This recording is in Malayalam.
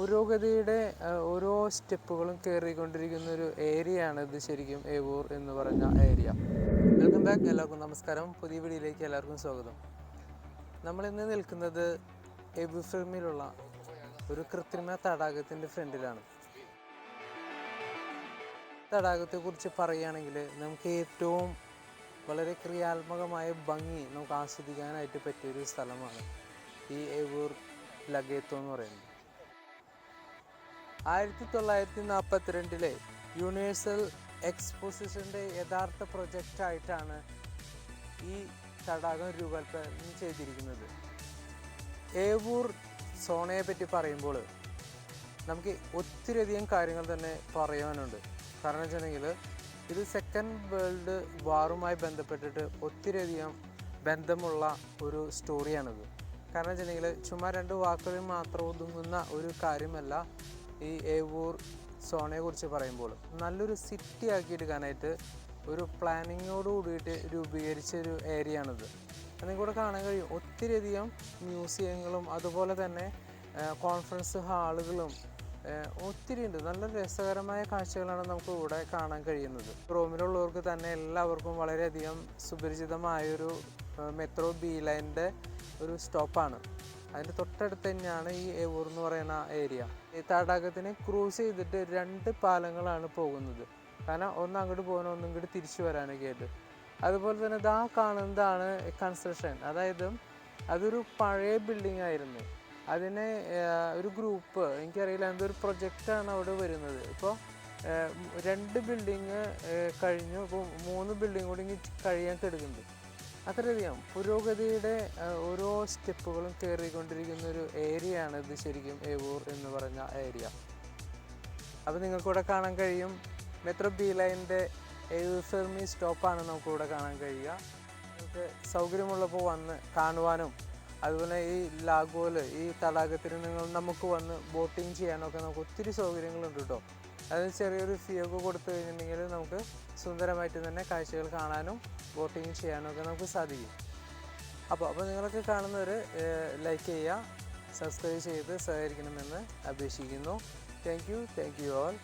പുരോഗതിയുടെ ഓരോ സ്റ്റെപ്പുകളും കയറിക്കൊണ്ടിരിക്കുന്ന ഒരു ഏരിയയാണ് ഇത് ശരിക്കും ഏവൂർ എന്ന് പറഞ്ഞ ഏരിയ. വെൽക്കം ബാക്ക് എല്ലാവർക്കും. നമസ്കാരം. പുതിയ വീഡിയോയിലേക്ക് എല്ലാവർക്കും സ്വാഗതം. നമ്മളിന്ന് നിൽക്കുന്നത് എബു ഫിലിമിലുള്ള ഒരു കൃത്രിമ തടാകത്തിന്റെ ഫ്രണ്ടിലാണ്. തടാകത്തെ കുറിച്ച് പറയുകയാണെങ്കിൽ നമുക്ക് ഏറ്റവും വളരെ ക്രിയാത്മകമായ ഭംഗി നമുക്ക് ആസ്വദിക്കാനായിട്ട് പറ്റിയൊരു സ്ഥലമാണ് ഈ എവൂർ ലഗേത്തോ എന്ന് പറയുന്നത്. ആയിരത്തി തൊള്ളായിരത്തി നാൽപ്പത്തിരണ്ടിലെ യൂണിവേഴ്സൽ എക്സ്പോസിഷന്റെ യഥാർത്ഥ പ്രൊജക്റ്റായിട്ടാണ് ഈ തടാകം രൂപകൽപ്പന ചെയ്തിരിക്കുന്നത്. ഏവൂർ സോണയെ പറ്റി പറയുമ്പോൾ നമുക്ക് ഒത്തിരിയധികം കാര്യങ്ങൾ തന്നെ പറയാനുണ്ട്. കാരണം വെച്ചിട്ടുണ്ടെങ്കിൽ ഇത് സെക്കൻഡ് വേൾഡ് വാറുമായി ബന്ധപ്പെട്ടിട്ട് ഒത്തിരിയധികം ബന്ധമുള്ള ഒരു സ്റ്റോറിയാണിത് കാരണം വെച്ചിട്ടുണ്ടെങ്കിൽ ചുമ്മാ രണ്ട് വാക്കുകളിൽ മാത്രം ഒതുങ്ങുന്ന ഒരു കാര്യമല്ല ഈ ഏവൂർ സോണയെ കുറിച്ച് പറയുമ്പോൾ നല്ലൊരു സിറ്റി ആക്കി എടുക്കാനായിട്ട് ഒരു പ്ലാനിങ്ങോട് കൂടിയിട്ട് രൂപീകരിച്ച ഒരു ഏരിയ ആണിത് അതിൽ കാണാൻ കഴിയും. ഒത്തിരിയധികം മ്യൂസിയങ്ങളും അതുപോലെ തന്നെ കോൺഫറൻസ് ഹാളുകളും ഒത്തിരി ഉണ്ട് നല്ല രസകരമായ കാഴ്ചകളാണ് നമുക്ക് ഇവിടെ കാണാൻ കഴിയുന്നത്. റോമിലുള്ളവർക്ക് തന്നെ എല്ലാവർക്കും വളരെയധികം സുപരിചിതമായൊരു മെട്രോ ബി ലൈന്റെ ഒരു സ്റ്റോപ്പാണ് അതിന്റെ തൊട്ടടുത്ത് തന്നെയാണ് ഈ ഏവൂർ എന്ന് പറയുന്ന ഏരിയ. ഈ തടാകത്തിന് ക്രൂസ് ചെയ്തിട്ട് രണ്ട് പാലങ്ങളാണ് പോകുന്നത്. കാരണം ഒന്ന് അങ്ങോട്ട് പോകാനും ഒന്ന് ഇങ്ങോട്ട് തിരിച്ചു വരാനൊക്കെ ആയിട്ട്. അതുപോലെ തന്നെ ഇതാ കാണുന്നതാണ് കൺസ്ട്രക്ഷൻ അതായത് അതൊരു പഴയ ബിൽഡിംഗ് ആയിരുന്നു. അതിനെ ഒരു ഗ്രൂപ്പ് എനിക്കറിയില്ല എന്തൊരു പ്രൊജക്റ്റാണ് അവിടെ വരുന്നത്. ഇപ്പോൾ രണ്ട് ബിൽഡിങ് കഴിഞ്ഞു. ഇപ്പോൾ മൂന്ന് ബിൽഡിംഗ് കൂടി കഴിയാൻ കിടക്കുന്നുണ്ട്. അത്രയധികം. പുരോഗതിയുടെ ഓരോ സ്റ്റെപ്പുകളും കയറിക്കൊണ്ടിരിക്കുന്ന ഒരു ഏരിയ ആണ് ഇത് ശരിക്കും ഏവൂർ എന്ന് പറഞ്ഞ ഏരിയ. അപ്പോൾ നിങ്ങൾക്കിവിടെ കാണാൻ കഴിയും. മെട്രോ ബി ലൈനിന്റെ ഫെർമി സ്റ്റോപ്പാണ് നമുക്കിവിടെ കാണാൻ കഴിയുക. നിങ്ങൾക്ക് സൗകര്യമുള്ളപ്പോൾ വന്ന് കാണുവാനും അതുപോലെ ഈ ലാഗോൽ ഈ തടാകത്തിൽ നിങ്ങൾ നമുക്ക് വന്ന് ബോട്ടിങ് ചെയ്യാനൊക്കെ നമുക്ക് ഒത്തിരി സൗകര്യങ്ങളുണ്ട് കേട്ടോ. അതിന് ചെറിയൊരു ഫീ ഒക്കെ കൊടുത്തു കഴിഞ്ഞിട്ടുണ്ടെങ്കിൽ നമുക്ക് സുന്ദരമായിട്ട് തന്നെ കാഴ്ചകൾ കാണാനും ബോട്ടിങ് ചെയ്യാനും ഒക്കെ നമുക്ക് സാധിക്കും. അപ്പോൾ അപ്പോൾ നിങ്ങളൊക്കെ കാണുന്നവർ ലൈക്ക് ചെയ്യുക സബ്സ്ക്രൈബ് ചെയ്ത് സഹകരിക്കണമെന്ന് അപേക്ഷിക്കുന്നു. Thank you thank you all